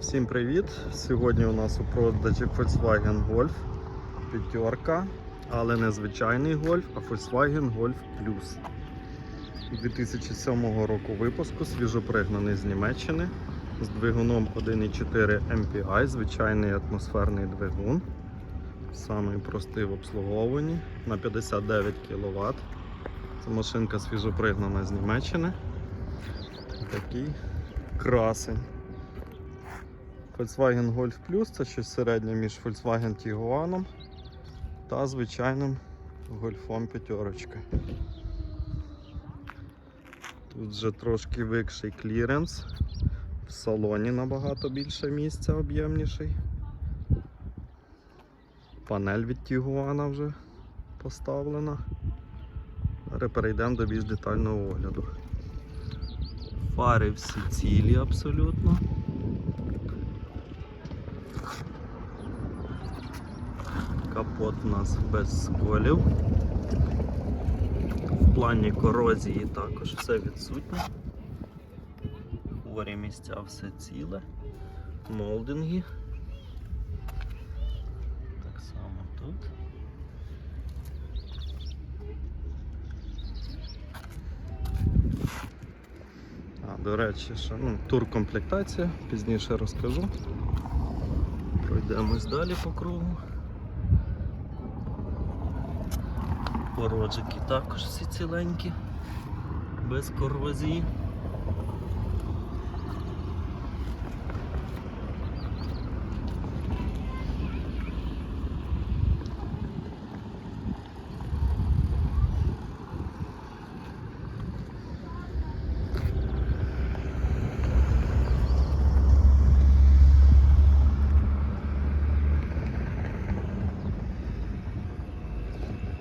Всім привіт! Сьогодні у нас у продажі Volkswagen Golf п'ятерка, але не звичайний Golf, а Volkswagen Golf Plus. 2007 року випуску, свіжопригнаний з Німеччини з двигуном 1.4 MPI, звичайний атмосферний двигун. Самий простий в обслуговуванні на 59 кВт. Це машинка свіжопригнана з Німеччини. Такий красень. Volkswagen Golf Plus це щось середнє між Volkswagen Tiguan та звичайним Golfом п'ятерочка. Тут вже трошки викший кліренс. В салоні набагато більше місця об'ємніший. Панель від Tiguan вже поставлена. Зараз перейдемо до більш детального огляду. Фари всі цілі абсолютно. Капот у нас без сколів. В плані корозії також все відсутнє. Хворі місця все ціле. Молдинги. Так само тут. А, до речі, ще ну, тур комплектація, пізніше розкажу. Пройдемось далі по кругу. Породжики також всі ціленькі, без корозії.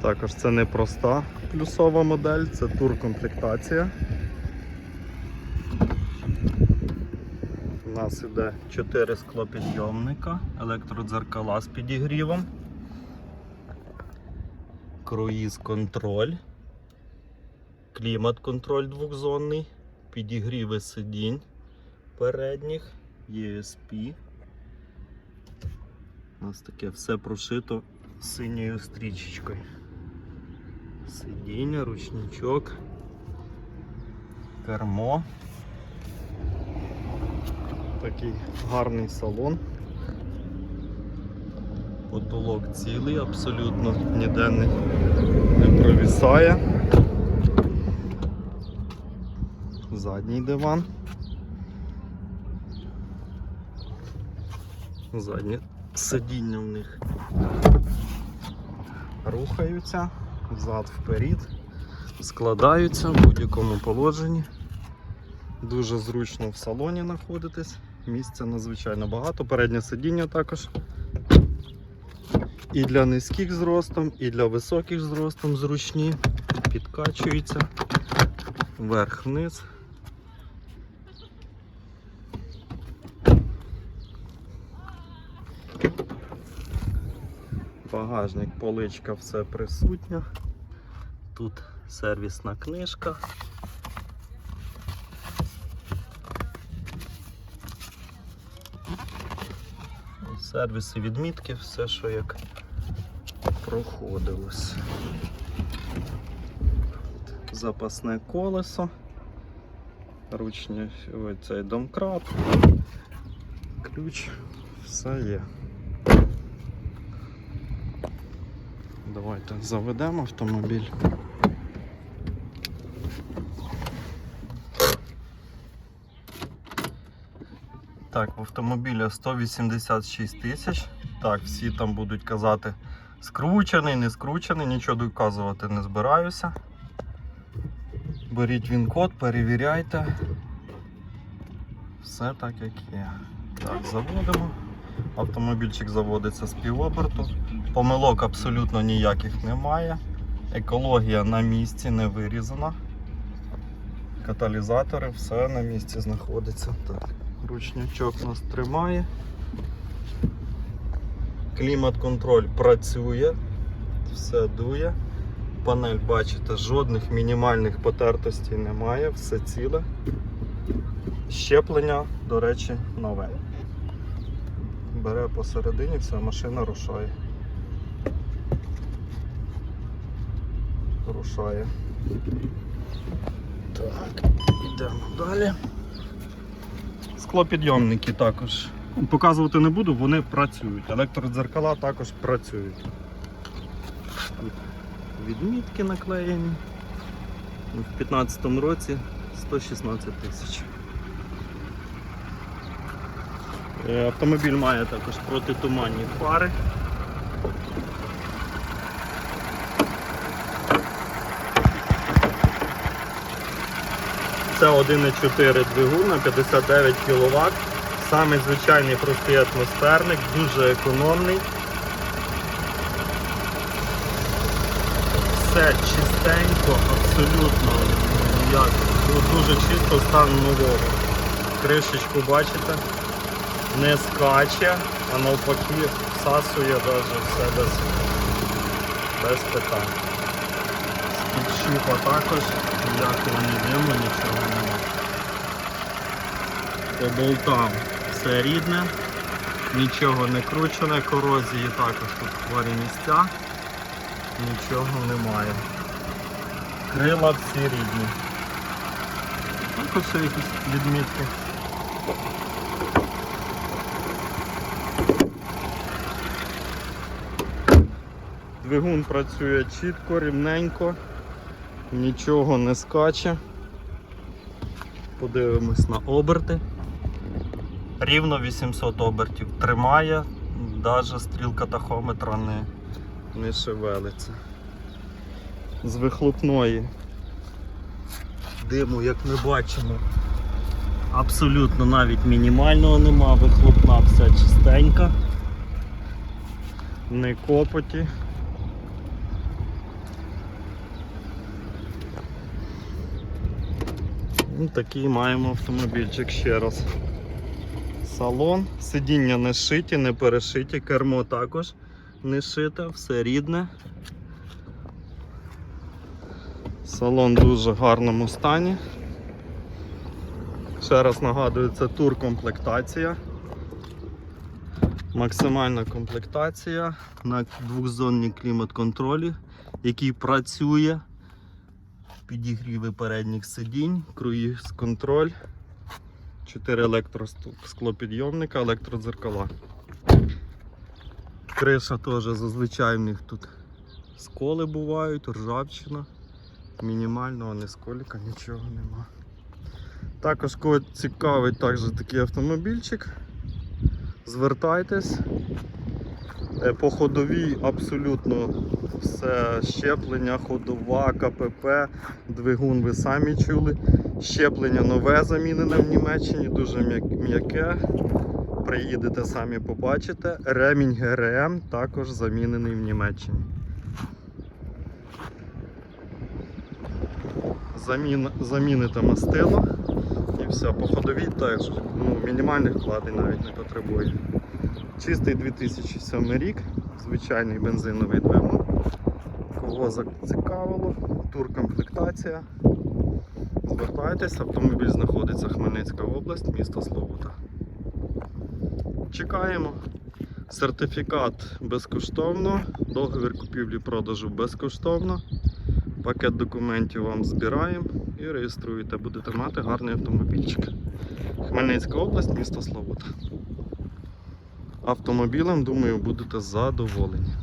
Також це не проста плюсова модель, це тур-комплектація. У нас іде 4 склопідйомника, електродзеркала з підігрівом, круїз-контроль, клімат-контроль двохзонний, підігріви сидінь передніх, ESP. У нас таке все прошито синьою стрічечкою. Сидіння, ручничок, кермо. Такий гарний салон. Потолок цілий, абсолютно ніде не, не провісає. Задній диван. Заднє сидіння в них рухаються взад вперед, складаються в будь-якому положенні. Дуже зручно в салоні знаходитись. Місця надзвичайно багато. Переднє сидіння також. І для низьких зростом, і для високих зростом зручні. Підкачуються вверх-вниз. Багажник, поличка, все присутня. Тут сервісна книжка. Сервіси, відмітки, все, що як проходилось. Запасне колесо, ручні цей домкрат, ключ, все є. Давайте заведемо автомобіль. Так, в автомобіля 186 тисяч. Так, всі там будуть казати скручений, не скручений, нічого доказувати не збираюся. Беріть він код, перевіряйте. Все так як є. Так, заводимо. Автомобільчик заводиться з півоберту. Помилок абсолютно ніяких немає. Екологія на місці не вирізана. Каталізатори, все на місці знаходиться. Так, ручничок нас тримає. Клімат-контроль працює, все дує. Панель, бачите, жодних мінімальних потертостей немає, все ціле. Щеплення, до речі, нове. бере посередині, вся машина рушає. Рушає. Так, йдемо далі. Склопідйомники також. Показувати не буду, вони працюють. Електродзеркала також працюють. Тут відмітки наклеєні. В 2015 році 116 тисяч. Е, Автомобіль має також протитуманні фари. Це 1,4 двигун на 59 кВт. Самий звичайний простий атмосферник, дуже економний. Все чистенько, абсолютно як дуже чисто стан нового. Кришечку бачите, не скаче, а навпаки всасує навіть все без, без питань. Підшипа також, ніякого не диму, нічого немає. По болтам все рідне, нічого не кручене, корозії також тут хворі місця, нічого немає. Крила всі рідні. Також якісь відмітки. Двигун працює чітко, рівненько, нічого не скаче. Подивимось на оберти. Рівно 800 обертів тримає, навіть стрілка тахометра не, не шевелиться. З вихлопної диму, як ми бачимо, абсолютно навіть мінімального нема, вихлопна вся чистенька, не копоті. Ну, такий маємо автомобільчик ще раз. Салон, сидіння не шиті, не перешиті, кермо також не шите, все рідне. Салон в дуже гарному стані. Ще раз нагадую, це тур-комплектація. Максимальна комплектація на двохзонній клімат-контролі, який працює. Підігріви передніх сидінь, круїз контроль, 4 електросклопідйомника, електродзеркала. Криша теж зазвичай в них тут сколи бувають, ржавчина. Мінімального не сколіка, нічого нема. Також кого цікавить також такий автомобільчик, звертайтесь. Е, По ходовій абсолютно все щеплення, ходова, КПП, двигун ви самі чули. Щеплення нове замінене в Німеччині, дуже м'яке. Приїдете самі побачите. Ремінь ГРМ також замінений в Німеччині. Замін, заміните мастило і все. По ходовій теж ну, мінімальних вкладень навіть не потребує. Чистий 2007 рік, звичайний бензиновий двигун. Кого зацікавило, туркомплектація. Звертайтесь, автомобіль знаходиться Хмельницька область, місто Славута. Чекаємо. Сертифікат безкоштовно, договір купівлі-продажу безкоштовно. Пакет документів вам збираємо і реєструєте. Будете мати гарний автомобільчик. Хмельницька область, місто Славута автомобілем, думаю, будете задоволені.